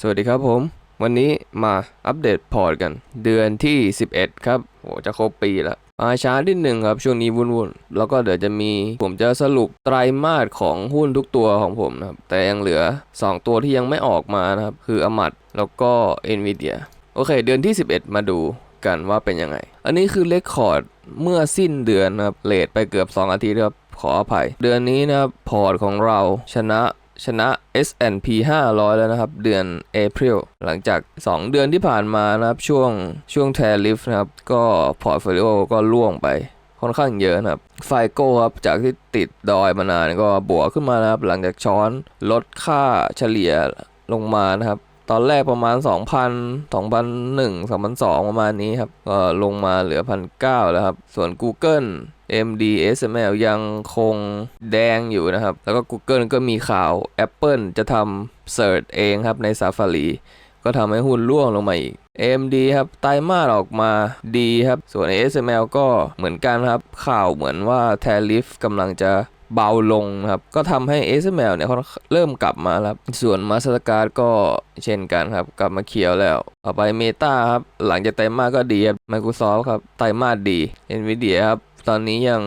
สวัสดีครับผม วันนี้มาอัปเดตพอร์ตกัน เดือนที่ 11 ครับโหจะครบปีละมาช้านิดหนึ่งครับ ช่วงนี้วุ่นๆ แล้วก็เดี๋ยวจะมีผมจะสรุปไตรมาสของหุ้นทุกตัวของผมนะครับ แต่ยังเหลือ 2 ตัวที่ยังไม่ออกมานะครับ คืออมัดแล้วก็ NVIDIA โอเค เดือนที่ 11 มาดูกันว่าเป็นยังไง อันนี้คือเลคคอร์ดเมื่อสิ้นเดือนนะครับเลทไปเกือบ 2 อาทิตย์ครับขออภัย เดือนนี้นะครับพอร์ตของเราชนะ ชนะ S&P 500 แล้วนะครับ เดือน April หลังจาก 2 เดือนที่ผ่านมานะครับ ช่วงช่วง Tariff นะครับ ก็พอร์ตโฟลิโอก็ล่วงไปค่อนข้างเยอะนะครับ ไฟโก้ครับ จากที่ติดดอยมานานก็บวกขึ้นมานะครับ หลังจากช้อนลดค่าเฉลี่ยลงมานะครับ ตอนแรกประมาณ 2,000 2,001 2,002 ประมาณนี้ครับ ก็ลงมาเหลือ 1,900 แล้วครับ ส่วน Google MD SML ยังคงแดงอยู่นะครับ แล้วก็ Google ก็มีข่าว Apple จะทำ Search เองครับใน Safari ก็ทำให้หุ้นร่วงลงมาอีก AMD ครับไตรมาสออกมาดีครับ ส่วน ASML ก็เหมือนกันครับ ข่าวเหมือนว่า t a r i f กำลังจะเบาลงนะครับ ก็ทำให้ ASML เนี่ยเขาเริ่มกลับมาแล้วครับ ส่วน Mastercard ก็เช่นกันครับ กลับมาเขียวแล้ว ต่อไป Meta ครับ หลังจากไตรมาสก็ดีครับ Microsoft ครับ ไตรมาสดี Nvidia ครับ ตอนนี้ยัง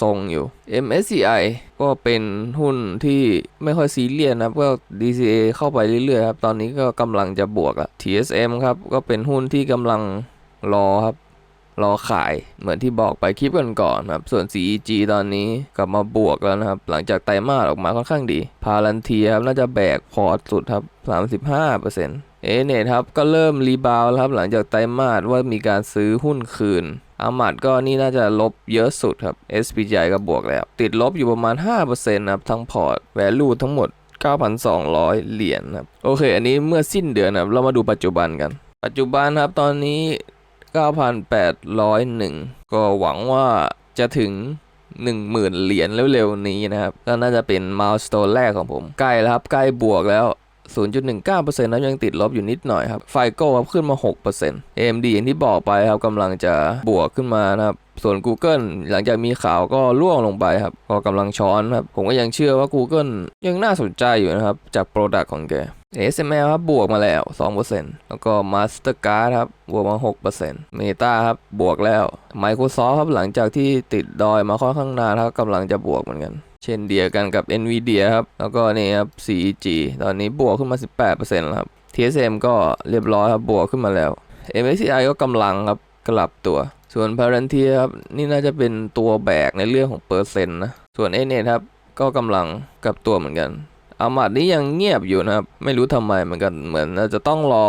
ทรงๆอยู่ MSCI ก็เป็นหุ้นที่ไม่ค่อยซีเรียสนะครับ ก็ DCA เข้าไปเรื่อยๆครับ ตอนนี้ก็กำลังจะบวกอะ TSM ครับ ก็เป็นหุ้นที่กำลังรอครับ รอขายเหมือนที่บอกไปคลิปกันก่อนครับ ส่วน CEG ตอนนี้กลับมาบวกแล้วนะครับ หลังจากไตรมาสออกมาค่อนข้างดี พาลันเทียครับ น่าจะแบกพอร์ตสุดครับ 35%เอเนทครับ ก็เริ่มรีบาวแล้วครับ หลังจากไตรมาสว่ามีการซื้อหุ้นคืนอามัดก็นี่น่าจะลบเยอะสุดครับ SPJ ก็บวกแล้ว ติดลบอยู่ประมาณ 5%นะครับทั้งพอร์ต value ทั้งหมด 9,200 เหรียญครับ โอเค อันนี้เมื่อสิ้นเดือนครับ เรามาดูปัจจุบันกัน ปัจจุบันครับตอนนี้ 9,801 ก็หวังว่าจะถึง 10,000 เหรียญเร็วๆนี้นะครับ ก็น่าจะเป็นม l ลสโตนแรกของผม ใกล้แล้วครับ ใกล้บวกแล้ว 0.19%นะยังติดลบอยู่นิดหน่อยครับ ไฟโก้ครับขึ้นมา 6% AMD อย่างที่บอกไปครับกำลังจะบวกขึ้นมานะครับส่วน Google หลังจากมีข่าวก็ร่วงลงไปครับ ก็กำลังช้อนครับ ผมก็ยังเชื่อว่า Google ยังน่าสนใจอยู่นะครับ จาก Product ของแก ASML ครับบวกมาแล้ว 2%แล้วก็ Mastercard ครับบวกมา 6% Meta ครับบวกแล้ว Microsoft ครับหลังจากที่ติดดอยมาค่อนข้างนานครับกำลังจะบวกเหมือนกัน เช่นเดียวกันกับ Nvidia ครับ แล้วก็นี่ครับ CEG ตอนนี้บวกขึ้นมา 18%แล้วครับ TSM ก็เรียบร้อยครับบวกขึ้นมาแล้ว MSCI ก็กำลังครับกลับตัว ส่วน Palantir ครับนี่น่าจะเป็นตัวแบกในเรื่องของเปอร์เซ็นต์นะ ส่วน a n e t ครับก็กำลังกลับตัวเหมือนกัน อามัดนี่ยังเงียบอยู่นะครับ ไม่รู้ทำไมเหมือนกันเหมือนอาจจะต้องรอ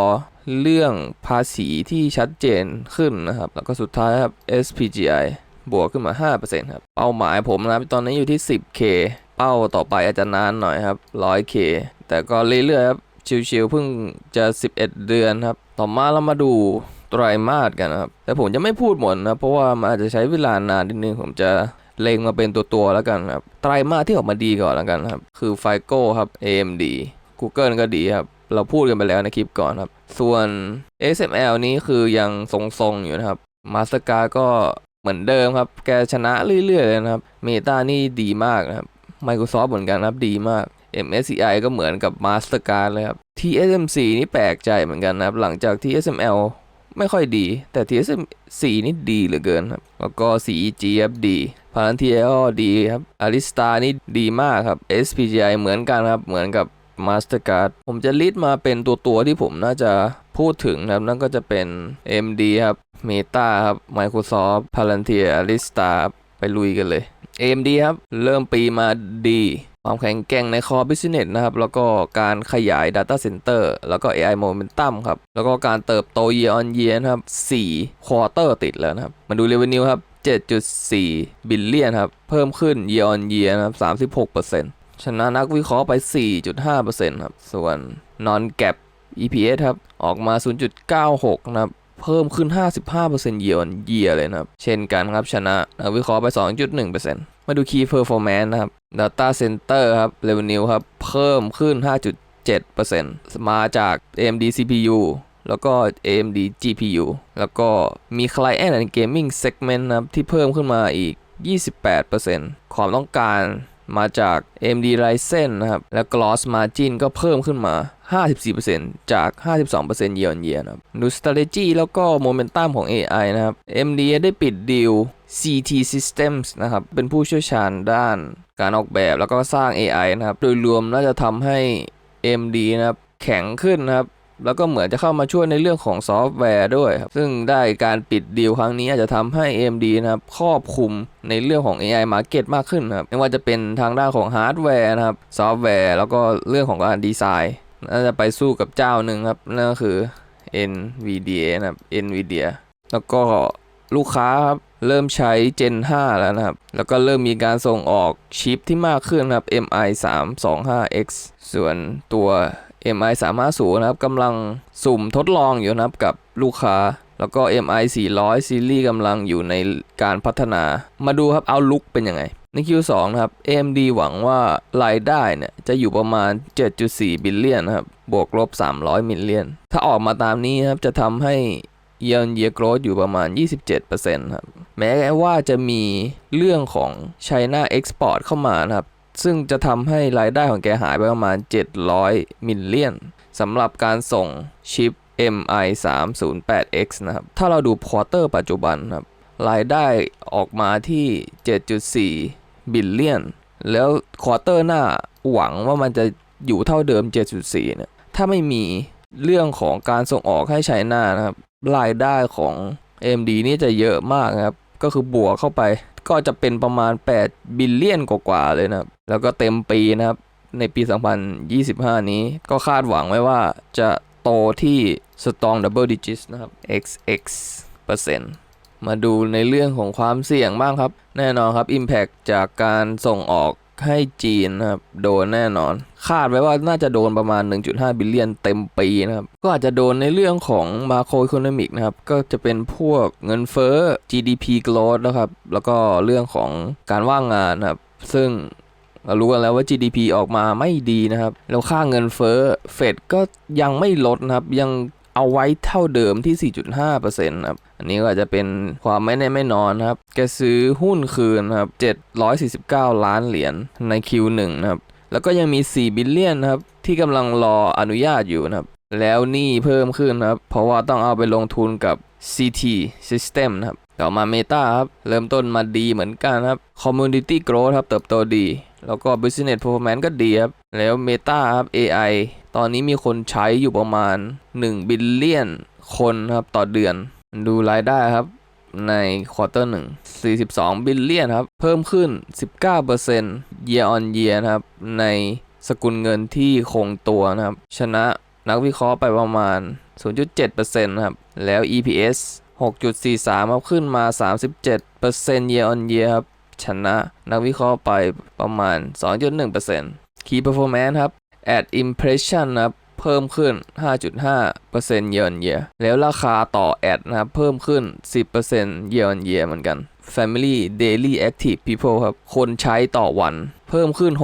เรื่องภาษีที่ชัดเจนขึ้นนะครับ แล้วก็สุดท้ายครับ SPGI บวกขึ้นมา 5%ครับ เป้าหมายผมนะครับตอนนี้อยู่ที่ 10K เป้าต่อไปอาจจะนานหน่อยครับ 100K แต่ก็เรื่อยๆครับ ชิวๆเพิ่งจะ 11 เดือนครับ ต่อมาเรามาดูไตรมาสกันนะครับ แต่ผมจะไม่พูดหมดนะ เพราะว่ามันอาจจะใช้เวลานานนิดนึง ผมจะ เลงมาเป็นตัวๆแล้วกันครับไตรมาสที่ออกมาดีก่อนแล้วกันครับ คือไฟโก้ครับ AMD Google ก็ดีครับ เราพูดกันไปแล้วในคลิปก่อนครับ ส่วน SML นี้คือยังทรงๆอยู่นะครับ Mastercard ก็เหมือนเดิมครับ แกชนะเรื่อยๆเลยนะครับ Meta นี่ดีมากนะครับ Microsoft เหมือนกันครับดีมาก MSCI ก็เหมือนกับ Mastercard เลยครับ TSMC นี่แปลกใจเหมือนกันนะครับ หลังจากที่ SML ไม่ค่อยดี แต่ TSMC นี่ดีเหลือเกินครับ แล้วก็ CEG ครับดี พารันทีก็ดีครับ Arista นี่ดีมากครับ SPGI เหมือนกันครับ เหมือนกับ Mastercard ผมจะลิสต์มาเป็นตัวตัวๆที่ผมน่าจะพูดถึงนะครับ นั่นก็จะเป็น MD ครับ Meta ครับ Microsoft Palantir Arista ไปลุยกันเลย AMD ครับ เริ่มปีมาดี ความแข็งแกร่งใน Core Business นะครับ แล้วก็การขยาย Data Center แล้วก็ AI Momentum ครับ แล้วก็การเติบโต Year on Year นะครับ4 Quarter ติดแล้วนะครับ มาดู Revenue ครับ 7.4 บิลเลียนครับ เพิ่มขึ้น Year on Year นะครับ36%ชนะนักวิเคราะห์ไป 4.5%ครับ ส่วน Non Gap EPS ครับ ออกมา 0.96 นะครับ เพิ่มขึ้น 55% year on year เลยนะครับ เช่นกันครับ ชนะนักวิเคราะห์ไป 2.1%มาดู Key Performance นะครับ Data Center ครับ Revenue ครับ เพิ่มขึ้น 5.7%มาจาก AMD CPU แล้วก็ AMD GPU แล้วก็มี Client and Gaming Segment นะครับที่เพิ่มขึ้นมาอีก 28%ความต้องการมาจาก AMD Ryzen นะครับ และ Gross Margin ก็เพิ่มขึ้นมา 54%จาก 52% year on year นะครับ ดู strategy แล้วก็ momentum ของ AI นะครับ AMD ได้ปิดดีล CT Systems นะครับ เป็นผู้เชี่ยวชาญด้านการออกแบบแล้วก็สร้าง AI นะครับ โดยรวมน่าจะทำให้ AMD นะครับ แข็งขึ้นนะครับ แล้วก็เหมือนจะเข้ามาช่วยในเรื่องของซอฟต์แวร์ด้วยครับ ซึ่งได้การปิดดีลครั้งนี้อาจจะทำให้ AMD นะครับครอบคลุมในเรื่องของ AI Market มากขึ้นครับ ไม่ว่าจะเป็นทางด้านของฮาร์ดแวร์นะครับ ซอฟต์แวร์ แล้วก็เรื่องของการดีไซน์น่าจะไปสู้กับเจ้าหนึ่งครับ นั่นก็คือ NVIDIA นะครับ NVIDIA แล้วก็ลูกค้าครับเริ่มใช้ Gen 5 แล้วนะครับ แล้วก็เริ่มมีการส่งออกชิปที่มากขึ้นครับ MI 3 2 5 X ส่วนตัว MI 3 5 0นะครับกำลังสุ่มทดลองอยู่นะครับกับลูกค้า แล้วก็ MI 400ซีรีส์กำลังอยู่ในการพัฒนา มาดูครับเอาลุกเป็นยังไง ใน Q2 นะครับ AMD หวังว่ารายได้เนี่ยจะอยู่ประมาณ 7.4 บิลเลียนนะครับบวกลบ 300 มิลเลียน ถ้าออกมาตามนี้นะครับจะทำให้ year on year growth อยู่ประมาณ 27%ครับ แม้ว่าจะมีเรื่องของ China export เข้ามานะครับ ซึ่งจะทำให้รายได้ของแกหายไปประมาณ 700 มิลเลียนสำหรับการส่งชิป MI 3 0 8 X นะครับ ถ้าเราดูควอเตอร์ปัจจุบันครับ รายได้ออกมาที่ 7.4 บิลเลียน แล้วควอเตอร์หน้าหวังว่ามันจะอยู่เท่าเดิม 7.4 เนี่ย ถ้าไม่มีเรื่องของการส่งออกให้ไชน่านะครับ รายได้ของ AMD นี่จะเยอะมากนะครับ ก็คือบวกเข้าไป ก็จะเป็นประมาณ 8 บิลเลียนกว่าๆเลยนะครับ แล้วก็เต็มปีนะครับ ในปี 2025 นี้ก็คาดหวังไว้ว่าจะโตที่ strong double digits นะครับ xx เปอร์เซ็นต์มาดูในเรื่องของความเสี่ยงบ้างครับ แน่นอนครับ Impact จากการส่งออก ให้จีนนะครับโดนแน่นอน คาดไว้ว่าน่าจะโดนประมาณ 1.5 บิลเลียนเต็มปีนะครับก็อาจจะโดนในเรื่องของ macro economic นะครับก็จะเป็นพวกเงินเฟ้อ GDP growth นะครับแล้วก็เรื่องของการว่างงานนะครับซึ่งเรารู้กันแล้วว่า GDP ออกมาไม่ดีนะครับ แล้วค่าเงินเฟ้อเฟดก็ยังไม่ลดนะครับ ยัง เอาไว้เท่าเดิมที่ 4.5%ครับ อันนี้ก็อาจจะเป็นความไม่แน่ไม่นอนครับ แกซื้อหุ้นคืนครับ 749 ล้านเหรียญใน Q1 นะครับ แล้วก็ยังมี 4 บิลเลียนครับ ที่กำลังรออนุญาตอยู่นะครับ แล้วหนี้เพิ่มขึ้นครับ เพราะว่าต้องเอาไปลงทุนกับ CT System นะครับ ต่อมา Meta ครับ เริ่มต้นมาดีเหมือนกันครับ Community Growth ครับ เติบโตดี แล้วก็ Business Performance ก็ดีครับ แล้ว Meta ครับ AI ตอนนี้มีคนใช้อยู่ประมาณ1บิลเลียนคนครับต่อเดือน ดูรายได้ครับในควอเตอร์หนึ่ง42 บิลเลียนครับ เพิ่มขึ้น 19% year on year นะครับ ในสกุลเงินที่คงตัวนะครับ ชนะนักวิเคราะห์ไปประมาณ 0.7%ครับ แล้ว EPS 6.43ครับขึ้นมา 37% year on year ครับ ชนะนักวิเคราะห์ไปประมาณ 2.1% Key Performance ครับ Ad Impression นะครับเพิ่มขึ้น 5.5% year on year แล้วราคาต่อแอดนะครับเพิ่มขึ้น 10% year on year เหมือนกัน Family Daily Active People ครับ คนใช้ต่อวันเพิ่มขึ้น 6%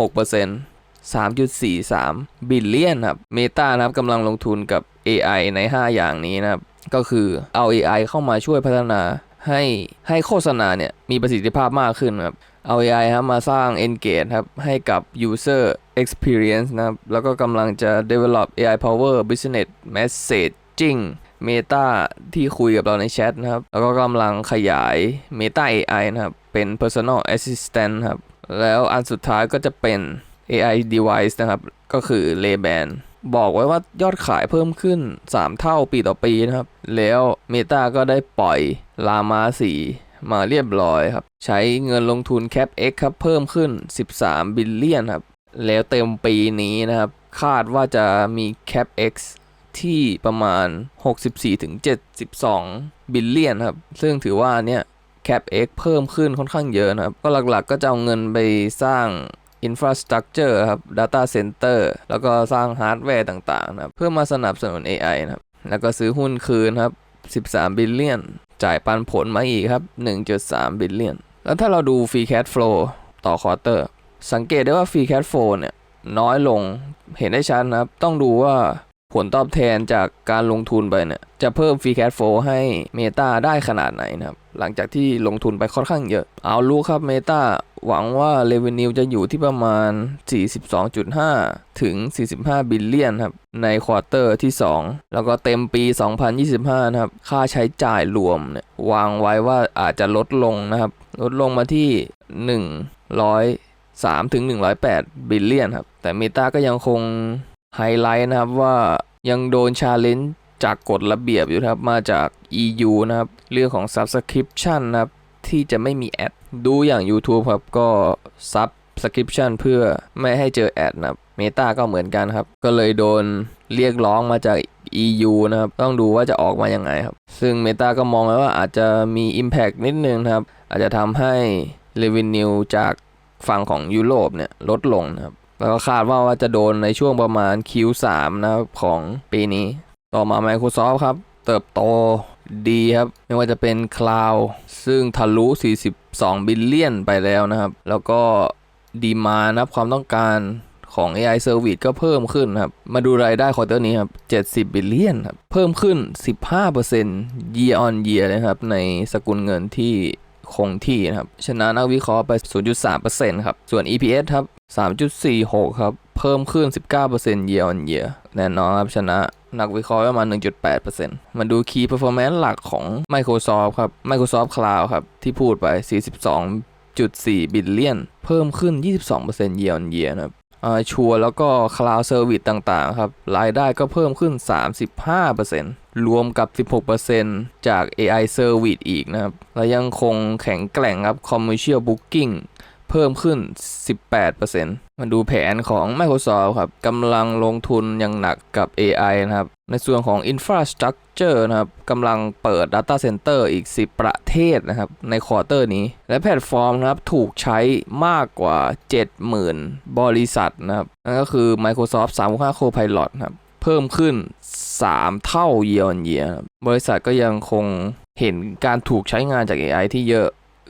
3.43 บิลเลียนครับ Meta นะครับกำลังลงทุนกับ AI ใน 5 อย่างนี้นะครับ ก็คือเอา AI เข้ามาช่วยพัฒนาให้ให้โฆษณาเนี่ยมีประสิทธิภาพมากขึ้นครับ เอา AI ครับมาสร้าง engage ครับ ให้กับ user experience นะครับ แล้วก็กำลังจะ develop AI power business messaging Meta ที่คุยกับเราในแชทนะครับ แล้วก็กำลังขยาย Meta AI นะครับ เป็น personal assistant ครับ แล้วอันสุดท้ายก็จะเป็น AI device นะครับ ก็คือ Ray-Ban บอกไว้ว่ายอดขายเพิ่มขึ้น 3 เท่าปีต่อปีนะครับ แล้ว Meta ก็ได้ปล่อย Llama 4 มาเรียบร้อยครับ ใช้เงินลงทุน Cap X ครับ เพิ่มขึ้น 13 บิลเลียนครับ แล้วเต็มปีนี้นะครับ คาดว่าจะมี Cap X ที่ประมาณ 64-72 บิลเลียนครับ ซึ่งถือว่าเนี่ย Cap X เพิ่มขึ้นค่อนข้างเยอะนะครับ ก็หลักๆก็จะเอาเงินไปสร้าง Infrastructure ครับ Data Center แล้วก็สร้างฮาร์ดแวร์ต่างๆนะครับเพื่อมาสนับสนุน AI นะครับ แล้วก็ซื้อหุ้นคืนครับ 13 บิลเลียน จ่ายปันผลมาอีกครับ 1.3 บิลเลียน แล้วถ้าเราดู Free Cash Flow ต่อควอเตอร์ สังเกตได้ว่า Free Cash Flow เนี่ยน้อยลงเห็นได้ชัดนะครับ ต้องดูว่า ผลตอบแทนจากการลงทุนไปเนี่ยจะเพิ่มฟรีแคชโฟให้เมตาได้ขนาดไหนนะครับ หลังจากที่ลงทุนไปค่อนข้างเยอะ เอารู้ครับเมตาหวังว่า Revenue จะอยู่ที่ประมาณ 42.5 ถึง 45 บิลเลียนครับ ในควอเตอร์ที่ 2 แล้วก็เต็มปี 2025 นะครับ ค่าใช้จ่ายรวมเนี่ยวางไว้ว่าอาจจะลดลงนะครับ ลดลงมาที่ 100 3ถึง108 บิลเลียนครับ แต่เมตาก็ยังคง ไฮไลท์นะครับว่ายังโดนชาเลนจ์จากกฎระเบียบอยู่ครับมาจาก EU นะครับ เรื่องของ Subscription นะครับ ที่จะไม่มีแอด ดูอย่าง YouTube ครับ ก็ Subscription เพื่อไม่ให้เจอแอดนะครับเมตาก็เหมือนกันครับ ก็เลยโดนเรียกร้องมาจาก EU นะครับ ต้องดูว่าจะออกมายังไงครับ ซึ่ง Meta ก็มองไว้ว่าอาจจะมี Impact นิดนึงครับ อาจจะทำให้ Revenue จากฝั่งของยุโรปเนี่ยลดลงนะครับ แล้วก็คาดว่าจะโดนในช่วงประมาณ Q3 นะครับของปีนี้ ต่อมา Microsoft ครับ เติบโตดีครับ ไม่ว่าจะเป็น Cloud ซึ่งทะลุ 42 บิลเลียนไปแล้วนะครับ แล้วก็ดีมานะครับความต้องการของ AI Service ก็เพิ่มขึ้นครับ มาดูรายได้ควอเตอร์นี้ครับ 70 บิลเลียนครับ เพิ่มขึ้น 15% year on year นะครับ ในสกุลเงินที่ คงที่นะครับ ชนะนักวิเคราะห์ไป 0.3%ครับ ส่วน EPS ครับ 3.46 ครับ เพิ่มขึ้น 19% year on year แน่นอนครับ ชนะนักวิเคราะห์ประมาณ 1.8%มาดู Key Performance หลักของ Microsoft ครับ Microsoft Cloud ครับ ที่พูดไป 42.4 บิลเลียน เพิ่มขึ้น 22% year on year นะครับ ชัวแล้วก็คลาวเซอร์วิสต่างๆครับรายได้ก็เพิ่มขึ้น 35%รวมกับ 16%จาก AI Service อีกนะครับ และยังคงแข็งแกร่งครับ Commercial Booking เพิ่มขึ้น 18%มาดูแผนของ Microsoft ครับกำลังลงทุนอย่างหนักกับ AI นะครับ ในส่วนของ Infrastructure นะครับกำลังเปิด Data Center อีก 10 ประเทศนะครับ ในควอเตอร์นี้ และแพลตฟอร์มนะครับ ถูกใช้มากกว่า 70,000 บริษัทนะครับ นั่นก็คือ Microsoft 365 Copilot นะครับเพิ่มขึ้น 3 เท่า year on year ครับบริษัทก็ยังคงเห็นการถูกใช้งานจาก AI ที่เยอะ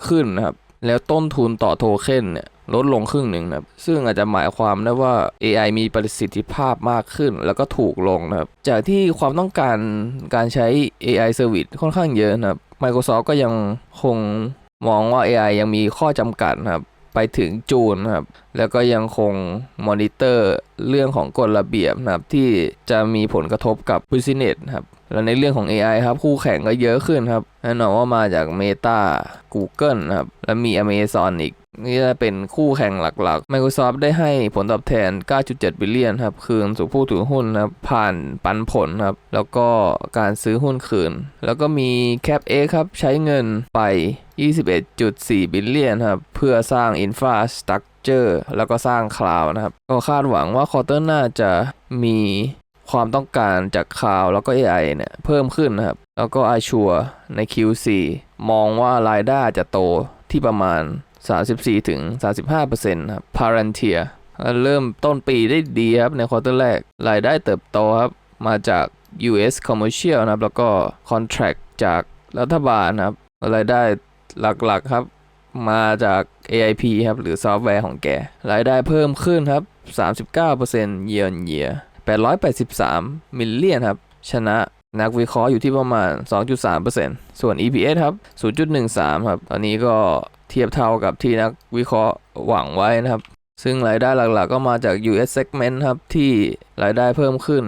ขึ้นนะครับ แล้วต้นทุนต่อโทเค็นเนี่ยลดลงครึ่งหนึ่งนะครับ ซึ่งอาจจะหมายความได้ว่า AI มีประสิทธิภาพมากขึ้นแล้วก็ถูกลงนะครับ จากที่ความต้องการการใช้ AI Service ค่อนข้างเยอะนะครับ Microsoft ก็ยังคงมองว่า AI ยังมีข้อจำกัดนะครับ ไปถึงจูนนะครับ แล้วก็ยังคงมอนิเตอร์เรื่องของกฎระเบียบนะครับ ที่จะมีผลกระทบกับ Business นะครับ แล้วในเรื่องของ AI ครับ คู่แข่งก็เยอะขึ้นครับแน่นอนว่ามาจาก Meta Google นะครับ และมี Amazon อีก นี่จะเป็นคู่แข่งหลักๆ Microsoft ได้ให้ผลตอบแทน 9.7 บิลเลียนครับ คืนสู่ผู้ถือหุ้นนะครับผ่านปันผลครับ แล้วก็การซื้อหุ้นคืน แล้วก็มี Cap X ครับ ใช้เงินไป 21.4 บิลเลียนครับ เพื่อสร้าง Infrastructure แล้วก็สร้างคลาวนะครับ ก็คาดหวังว่าคอเตอร์หน้าจะมีความต้องการจากคลาวแล้วก็ AI เนี่ยเพิ่มขึ้นนะครับ แล้วก็ Azure ใน Q4 มองว่ารายได้จะโตที่ประมาณ 34ถึง35%ครับ Palantir เริ่มต้นปีได้ดีครับ ในควอเตอร์แรก รายได้เติบโตครับ มาจาก US Commercial นะครับ แล้วก็ Contract จากรัฐบาลนะครับ รายได้หลักๆครับ มาจาก AIP ครับ หรือซอฟต์แวร์ของแก รายได้เพิ่มขึ้นครับ 39% year on year 883 มิลเลียนครับ ชนะนักวิเคราะห์อยู่ที่ประมาณ 2.3%ส่วน EPS ครับ 0.13 ครับ ตอนนี้ก็ เทียบเท่ากับที่นักวิเคราะห์หวังไว้นะครับ ซึ่งรายได้หลักๆ ก็มาจาก US segment ครับที่รายได้เพิ่มขึ้น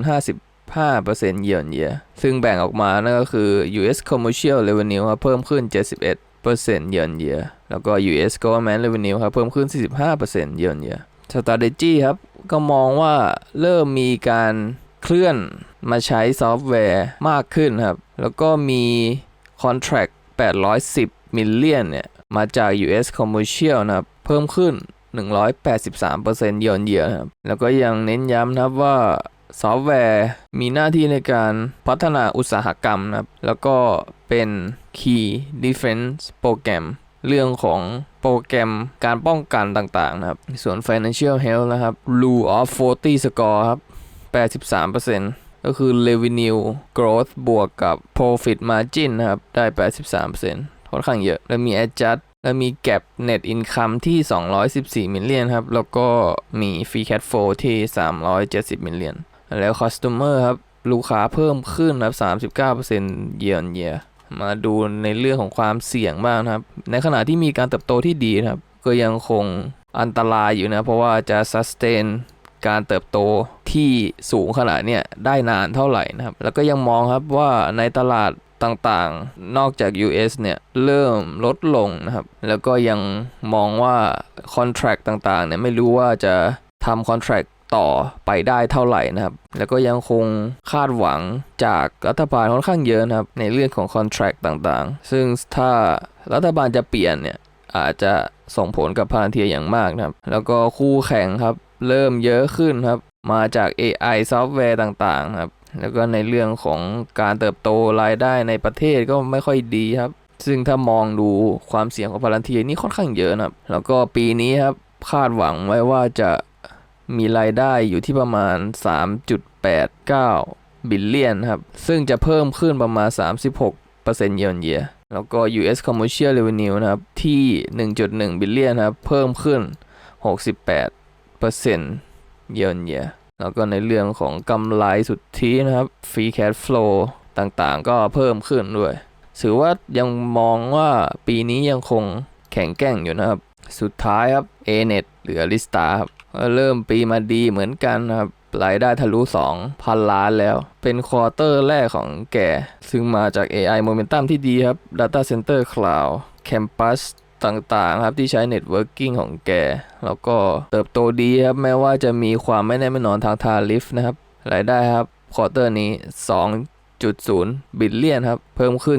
55% year on year ซึ่งแบ่งออกมานั่นก็คือ US commercial revenue ครับเพิ่มขึ้น 71% year on year แล้วก็ US government revenue ครับเพิ่มขึ้น 45% year on year strategy ครับก็มองว่าเริ่มมีการเคลื่อนมาใช้ซอฟต์แวร์มากขึ้นครับ แล้วก็มี contract 810 มิลเลียนเนี่ย มาจาก US Commercial นะครับ เพิ่มขึ้น 183%เยียร์เยียนะครับ แล้วก็ยังเน้นย้ำนะครับว่าซอฟต์แวร์มีหน้าที่ในการพัฒนาอุตสาหกรรมนะครับ แล้วก็เป็น Key Defense Program เรื่องของโปรแกรมการป้องกันต่างๆนะครับ ส่วน Financial Health นะครับ Rule of 40 Score ครับ 83%ก็คือ Revenue Growth บวกกับ Profit Margin นะครับ ได้ 83% ค่อนข้างเยอะ แล้วมี Adjust แล้วมี Gap Net Income ที่ 214มิลเลียนครับ แล้วก็มี Free Cash Flow ที่ 370มิลเลียนแล้ว customer ครับ ลูกค้าเพิ่มขึ้นครับ 39% year on year มาดูในเรื่องของความเสี่ยงบ้างนะครับ ในขณะที่มีการเติบโตที่ดีนะครับ ก็ยังคงอันตรายอยู่นะ เพราะว่าจะ sustain การเติบโตที่สูงขนาดเนี้ยได้นานเท่าไหร่นะครับ แล้วก็ยังมองครับว่าในตลาด ต่างๆ นอกจาก US เนี่ย เริ่มลดลงนะครับ แล้วก็ยังมองว่า contract ต่างๆเนี่ยไม่รู้ว่าจะทำ contract ต่อไปได้เท่าไหร่นะครับ แล้วก็ยังคงคาดหวังจากรัฐบาลค่อนข้างเยอะนะครับ ในเรื่องของ contract ต่างๆ ซึ่งถ้ารัฐบาลจะเปลี่ยนเนี่ยอาจจะส่งผลกับพาลันเทียอย่างมากนะครับ แล้วก็คู่แข่งครับ เริ่มเยอะขึ้นครับ มาจาก AI ซอฟต์แวร์ต่างๆครับ แล้วก็ในเรื่องของการเติบโตรายได้ในประเทศก็ไม่ค่อยดีครับ ซึ่งถ้ามองดูความเสี่ยงของพาลันเทียนี่ค่อนข้างเยอะนะครับ แล้วก็ปีนี้ครับคาดหวังไว้ว่าจะมีรายได้อยู่ที่ประมาณ 3.89 บิลเลียนครับ ซึ่งจะเพิ่มขึ้นประมาณ 36%เยนเยียแล้วก็ US Commercial Revenue นะครับ ที่ 1.1 บิลเลียนครับ เพิ่มขึ้น 68%เยนเยีย แล้วก็ในเรื่องของกำไรสุทธินะครับ Free Cash Flow ต่างๆ ก็เพิ่มขึ้นด้วยถือว่ายังมองว่าปีนี้ยังคงแข็งแกร่งอยู่นะครับ สุดท้ายครับ ANET หรือ Arista ครับก็เริ่มปีมาดีเหมือนกันครับรายได้ทะลุ 2,000 ล้านแล้ว เป็นควอเตอร์แรกของแกซึ่งมาจาก AI Momentum ที่ดีครับ Data Center Cloud Campus ต่างๆครับที่ใช้ Networking ของแก แล้วก็เติบโตดีครับแม้ว่าจะมีความไม่แน่ไม่นอนทางทาริฟนะครับรายได้ครับควอเตอร์นี้ 2.0 บิลเลียนครับ เพิ่มขึ้น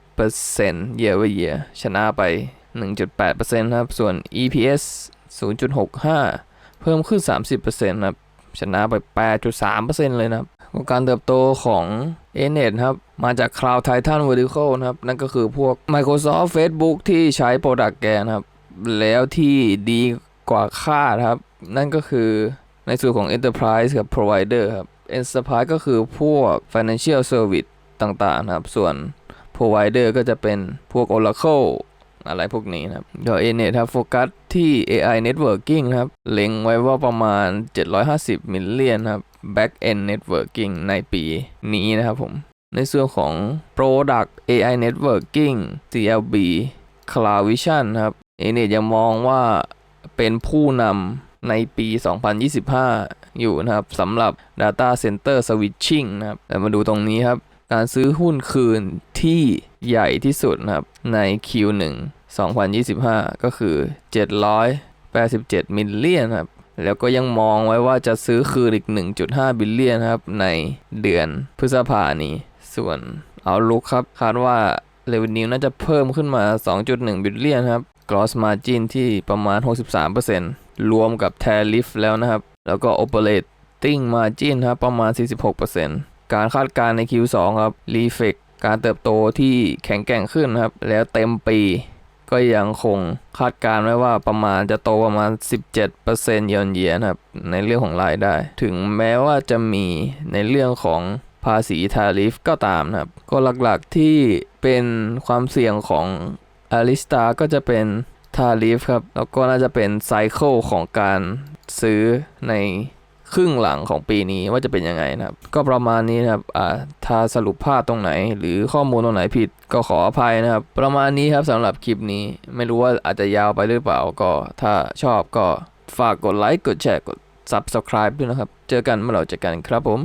27% year over year ชนะไป 1.8%ครับ ส่วน EPS 0.65 เพิ่มขึ้น 30%ครับ ชนะไป 8.3%เลยนะครับ การเติบโตของ a n e t ครับ มาจาก Cloud Titan Vertical นะครับ นั่นก็คือพวก Microsoft Facebook ที่ใช้ Product แกนะครับ แล้วที่ดีกว่าคาดครับ นั่นก็คือในส่วนของ Enterprise กับ Provider ครับ Enterprise ก็คือพวก Financial Service ต่างๆนะครับ ส่วน Provider ก็จะเป็นพวก Oracle อะไรพวกนี้นะครับเดี๋ยว ANET ครับโฟกัสที่ AI Networking นะครับ เล็งไว้ว่าประมาณ 750 มิลเลียนครับ Back End Networking ในปีนี้นะครับผม ในส่วนของ Product AI Networking CLB Cloud Vision ครับ ANET ยังมองว่าเป็นผู้นำในปี 2025 อยู่นะครับสำหรับ Data Center Switching นะครับแต่มาดูตรงนี้ครับ การซื้อหุ้นคืนที่ใหญ่ที่สุดนะครับใน Q1 2025 ก็คือ 787 มิลเลียนครับ แล้วก็ยังมองไว้ว่าจะซื้อคืนอีก 1.5 บิลเลียนครับ ในเดือนพฤษภานี้ ส่วนเอาลุกครับ คาดว่า Revenue น่าจะเพิ่มขึ้นมา 2.1 บิลเลียนครับ Gross Margin ที่ประมาณ 63%รวมกับ Tariff แล้วนะครับ แล้วก็ Operating Margin ครับ ประมาณ 46%การคาดการณ์ใน Q2 ครับ Reflect การเติบโตที่แข็งแกร่งขึ้นนะครับ แล้วเต็มปี ก็ยังคงคาดการณ์ไว้ว่าประมาณจะโตประมาณ 17%เยนเยียนะครับ ในเรื่องของรายได้ ถึงแม้ว่าจะมีในเรื่องของภาษีทาริฟก็ตามนะครับ ก็หลักๆที่เป็นความเสี่ยงของอาริสตาก็จะเป็นทาริฟครับ แล้วก็น่าจะเป็นไซเคิลของการซื้อใน ครึ่งหลังของปีนี้ว่าจะเป็นยังไงนะครับ ก็ประมาณนี้นะครับอ่าถ้าสรุปพลาดตรงไหน หรือข้อมูลตรงไหนผิดก็ขออภัยนะครับ ประมาณนี้ครับสำหรับคลิปนี้ ไม่รู้ว่าอาจจะยาวไปหรือเปล่าก็ ถ้าชอบก็ฝากกดไลค์กดแชร์กด Subscribe ด้วยนะครับ เจอกันเมื่อเราเจอกันครับผม